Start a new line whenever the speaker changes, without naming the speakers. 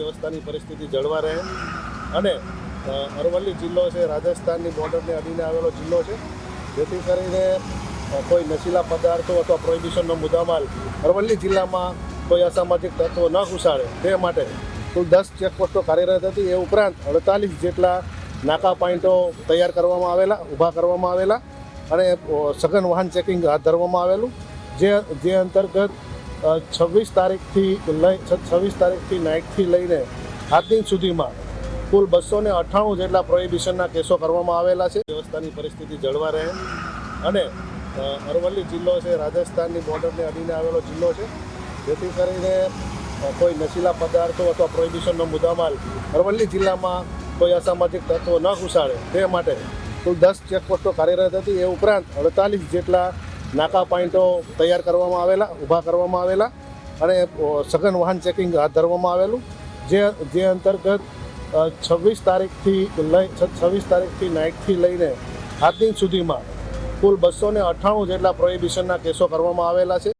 વ્યવસ્થાની પરિસ્થિતિ જળવા રહે. અને અરવલ્લી જિલ્લો છે, રાજસ્થાનની બોર્ડરને અડીને આવેલો જિલ્લો છે. જેથી કરીને કોઈ નશીલા પદાર્થો અથવા પ્રોહિબિશનનો મુદ્દામાલ અરવલ્લી જિલ્લામાં કોઈ અસામાજિક તત્વો ન ઘુસાડે તે માટે કુલ દસ ચેકપોસ્ટો કાર્યરત હતી. એ ઉપરાંત અડતાલીસ જેટલા નાકા પોઈન્ટો તૈયાર કરવામાં આવેલા, ઊભા કરવામાં આવેલા અને સઘન વાહન ચેકિંગ હાથ ધરવામાં આવેલું. જે જે અંતર્ગત છવ્વીસ તારીખથી લઈ છવ્વીસ તારીખથી નાઇટથી લઈને આજ દિન સુધીમાં કુલ બસો ને અઠ્ઠાણું જેટલા પ્રોહિબિશનના કેસો કરવામાં આવેલા છે. વ્યવસ્થાની પરિસ્થિતિ જળવા રહે. અને અરવલ્લી જિલ્લો છે, રાજસ્થાનની બોર્ડરને અડીને આવેલો જિલ્લો છે. જેથી કરીને કોઈ નશીલા પદાર્થો અથવા પ્રોહિબિશનનો મુદ્દામાલ અરવલ્લી જિલ્લામાં કોઈ અસામાજિક તત્વો ન ઘુસાડે તે માટે કુલ દસ ચેકપોસ્ટો કાર્યરત હતી. એ ઉપરાંત અડતાલીસ જેટલા નાકા પોઈન્ટો તૈયાર કરવામાં આવેલા, ઊભા કરવામાં આવેલા અને સઘન વાહન ચેકિંગ હાથ ધરવામાં આવેલું, જે જે અંતર્ગત છવ્વીસ તારીખથી લઈ છવ્વીસ તારીખથી નાઇટથી લઈને આજ દિન સુધીમાં કુલ બસો ને અઠ્ઠાણું જેટલા પ્રોહિબિશનના કેસો કરવામાં આવેલા છે.